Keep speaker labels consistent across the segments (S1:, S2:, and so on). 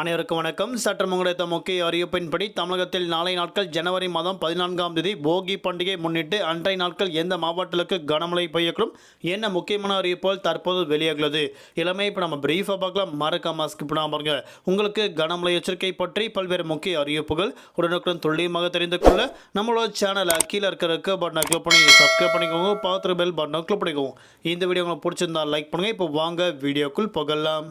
S1: அனைவருக்கும் வணக்கம். சற்று முங்கடைத்த முக்கிய அறிவிப்பின்படி தமிழகத்தில் நாளை நாட்கள் ஜனவரி மாதம் பதினான்காம் தேதி போகி பண்டிகை முன்னிட்டு அன்றைய நாட்கள் எந்த மாவட்டங்களுக்கு கனமழை பெய்யக்கூடும் என்ன முக்கியமான அறிவிப்புகள் தற்போது வெளியாகிறது இளமை இப்போ நம்ம பிரீஃபாக பார்க்கலாம். மறக்காம ஸ்கிப் பண்ணாமல் பாருங்க. உங்களுக்கு கனமழை எச்சரிக்கை பற்றி பல்வேறு முக்கிய அறிவிப்புகள் உடனுக்குடன் துல்லியமாக தெரிந்து கொள்ள நம்மளோட சேனலை கீழே இருக்கிற பட்டனை கிளிக் பண்ணி சப்ஸ்கிரைப் பண்ணிக்கோங்க. பார்த்துட்டு பெல் பட்டனை கிளிக் பண்ணிக்கோங்க. இந்த வீடியோ உங்களுக்கு பிடிச்சிருந்தா லைக் பண்ணுங்கள் இப்போ வாங்க வீடியோக்குள் புகழலாம்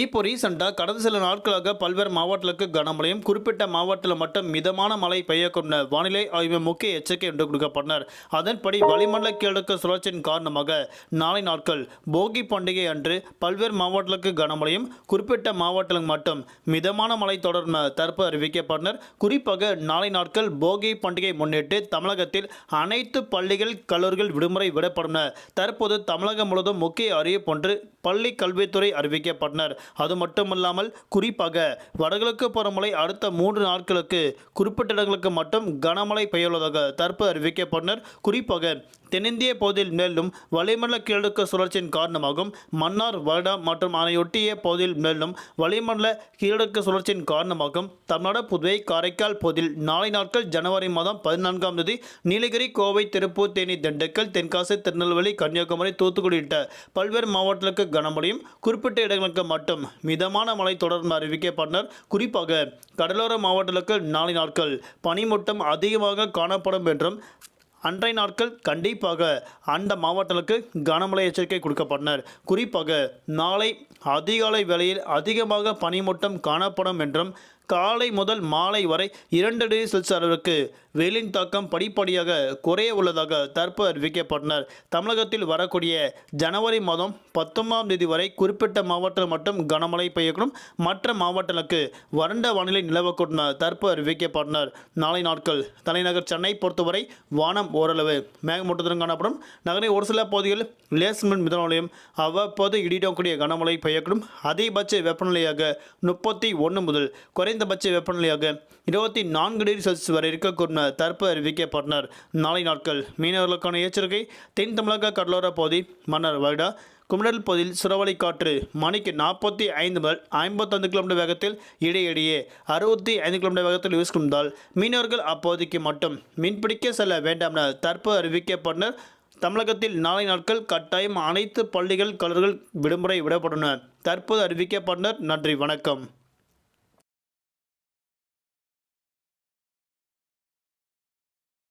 S1: இப்போ ரீசெண்டாக கடந்த சில நாட்களாக பல்வேறு மாவட்டங்களுக்கு கனமழையும் குறிப்பிட்ட மாவட்டத்தில் மட்டும் மிதமான மழை பெய்யக்கும் வானிலை ஆய்வு முக்கிய எச்சரிக்கை என்று கொடுக்கப்பட்டனர். அதன்படி வளிமண்டல கிழக்கு சுழற்சியின் காரணமாக நாளை நாட்கள் போகி பண்டிகை அன்று பல்வேறு மாவட்டங்களுக்கு கனமழையும் குறிப்பிட்ட மாவட்டங்களுக்கு மட்டும் மிதமான மழை தொடரும் தற்போது அறிவிக்கப்பட்டனர். குறிப்பாக நாளை நாட்கள் போகி பண்டிகை முன்னிட்டு தமிழகத்தில் அனைத்து பள்ளிகள் கல்லூரிகள் விடுமுறை விடப்படும் தற்போது தமிழகம் முழுவதும் முக்கிய அறிவிப்பு ஒன்று பள்ளி கல்வித்துறை அறிவிக்கப்பட்டனர். அது மட்டுமல்லாமல் குறிப்பாக வடகிழக்கு பருவமழை அடுத்த மூன்று நாட்களுக்கு குறிப்பிட்ட இடங்களுக்கு மட்டும் கனமழை பெய்யுள்ளதாக தற்போது அறிவிக்கப்பட்டனர். குறிப்பாக தென்னிந்திய பகுதியில் மேலும் வளிமண்டல கிழக்கு சுழற்சியின் காரணமாகவும் மன்னார் வருடா மற்றும் அதனையொட்டிய பகுதியில் மேலும் வளிமண்டல கிழக்கு சுழற்சியின் காரணமாகவும் தமிழ்நாடு புதுவை காரைக்கால் பகுதியில் நாளை நாட்கள் ஜனவரி மாதம் பதினான்காம் தேதி நீலகிரி கோவை திருப்பூர் தேனி திண்டுக்கல் தென்காசி திருநெல்வேலி கன்னியாகுமரி தூத்துக்குடி உள்ளிட்ட பல்வேறு மாவட்டங்களுக்கு கனமழையும் குறிப்பிட்ட இடங்களுக்கு மட்டும் மிதமான மழை தொடர்ந்து அறிவிக்கப்பட்டனர் குறிப்பாக கடலோர மாவட்டங்களுக்கு நாளை நாட்கள் பனிமூட்டம் அதிகமாக காணப்படும் என்றும் அன்றைய நாட்கள் கண்டிப்பாக அந்த மாவட்டங்களுக்கு கனமழை எச்சரிக்கை கொடுக்கப்பட்டனர். குறிப்பாக நாளை அதிகாலை வேளையில் அதிகமாக பனிமூட்டம் காணப்படும் என்றும் காலை முதல் மாலை வரை இரண்டு டிகிரி செல்சியஸ் அளவிற்கு வெயிலின் தாக்கம் படிப்படியாக குறைய உள்ளதாக தற்போது அறிவிக்கப்பட்டனர். தமிழகத்தில் வரக்கூடிய ஜனவரி மாதம் பத்தொன்பதாம் தேதி வரை குறிப்பிட்ட மாவட்டத்தில் மட்டும் கனமழை பெய்யக்கூடும். மற்ற மாவட்டங்களுக்கு வறண்ட வானிலை நிலவக்கூடும் தற்போது அறிவிக்கப்பட்டனர். நாளை நாட்கள் தலைநகர் சென்னை பொறுத்தவரை வானம் ஓரளவு மேகமூட்டத்துடன் காணப்படும். நகரின் ஒரு சில பகுதிகளில் லேஸ்மெண்ட் மிதமலையும் அவ்வப்போது இடிடக்கூடிய கனமழை பெய்யக்கூடும். அதிகபட்ச வெப்பநிலையாக முப்பத்தி ஒன்று முதல் குறைந்த குறைந்தபட்ச வெப்பநிலையாக இருபத்தி நான்கு டிகிரி செல்சியஸ் வரை இருக்கக்கூடும் தற்போது அறிவிக்கப்பட்டனர். நாளை நாட்கள் மீனவர்களுக்கான எச்சரிக்கை. தென் தமிழக கடலோர பகுதி மன்னர் வருடா குமரல் பகுதியில் சுறவழி காற்று மணிக்கு நாற்பத்தி ஐந்து முதல் ஐம்பத்தைந்து கிலோமீட்டர் வேகத்தில் இடையிடையே அறுபத்தி ஐந்து கிலோமீட்டர் வேகத்தில் வீசுகின்றால் மீனவர்கள் அப்போதைக்கு மட்டும் மீன்பிடிக்க செல்ல வேண்டாம் என தற்போது அறிவிக்கப்பட்டனர். தமிழகத்தில் நாளை நாட்கள் கட்டாயம் அனைத்து பள்ளிகள் கல்லூரிகள் விடுமுறை விடப்பட்டன தற்போது அறிவிக்கப்பட்டனர். நன்றி வணக்கம்.